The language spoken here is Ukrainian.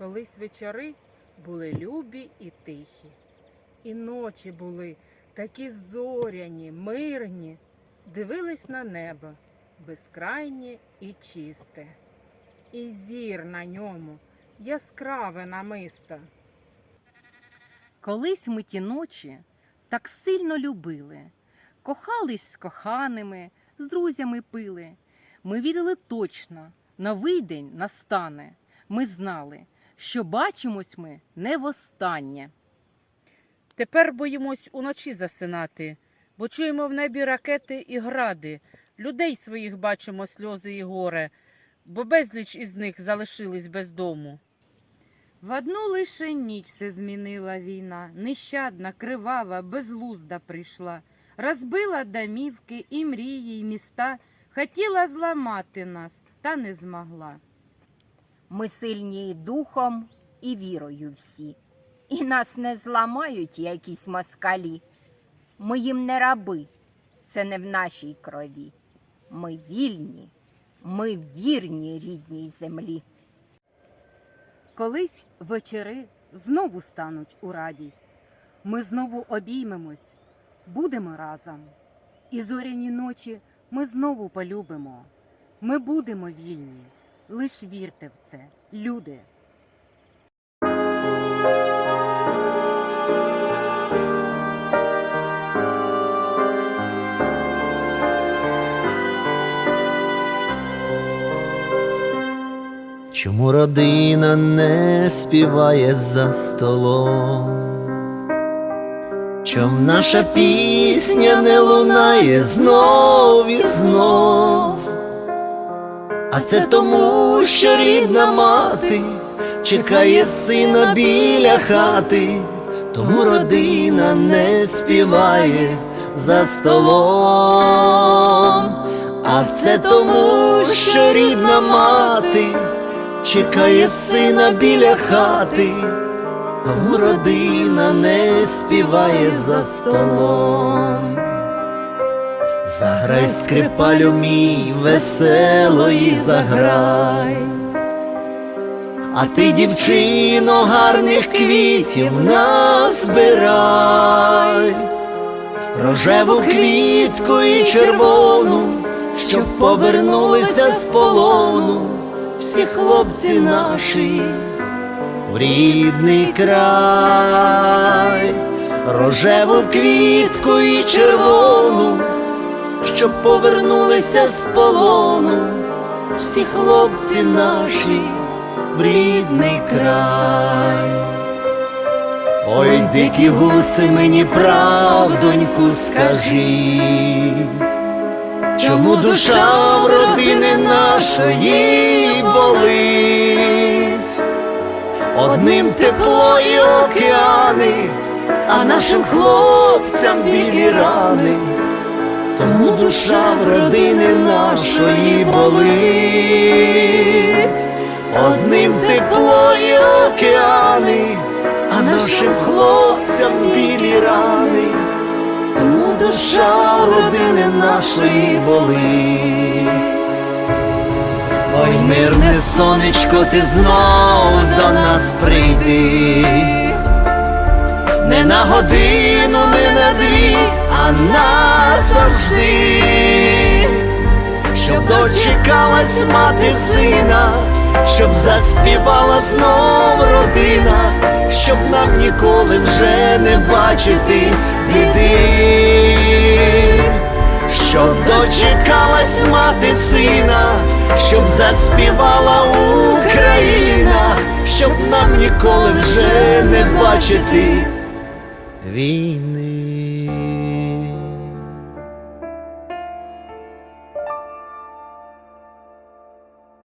Колись вечори були любі і тихі, і ночі були такі зоряні, мирні, дивились на небо безкрайнє і чисте, і зір на ньому яскраве намисто. Колись ми ті ночі так сильно любили, кохались з коханими, з друзями пили. Ми вірили точно, новий день настане. Ми знали, що бачимось ми не востаннє. Тепер боїмось уночі засинати, бо чуємо в небі ракети і гради. Людей своїх бачимо сльози і горе, бо безліч із них залишились без дому. В одну лише ніч все змінила війна, нещадна, кривава, безлузда прийшла, розбила домівки і мрії, і міста, хотіла зламати нас, та не змогла. Ми сильні і духом, і вірою всі. І нас не зламають якісь москалі. Ми їм не раби, це не в нашій крові. Ми вільні, ми вірні рідній землі. Колись вечори знову стануть у радість. Ми знову обіймемось, будемо разом. І зоряні ночі ми знову полюбимо. Ми будемо вільні. Лиш вірте в це, люди. Чому родина не співає за столом? Чом наша пісня не лунає знов і знов? А це тому, що рідна мати чекає сина біля хати, тому родина не співає за столом. А це тому, що рідна мати чекає сина біля хати, тому родина не співає за столом. Заграй скрипалю мій веселої заграй. А ти, дівчино, гарних квітів назбирай, рожеву квітку і червону, щоб повернулися з полону всі хлопці наші в рідний край, рожеву квітку і червону, щоб повернулися з полону всі хлопці наші в рідний край. Ой, дикі гуси, мені правдоньку скажіть. Чому душа в родини нашої болить? Одним тепло і океани, а нашим хлопцям білі рани, тому душа в родини нашої болить, одним тепло і океани, а нашим хлопцям білі рани. Тому душа в родини нашої болить. Ой, мирне сонечко, ти знов до нас прийди, не на годину, не на дві, а назавжди, щоб дочекалась мати сина, щоб заспівала знов родина, щоб нам ніколи вже не бачити біди, щоб дочекалась мати сина, щоб заспівала Україна, щоб нам ніколи вже не бачити війни.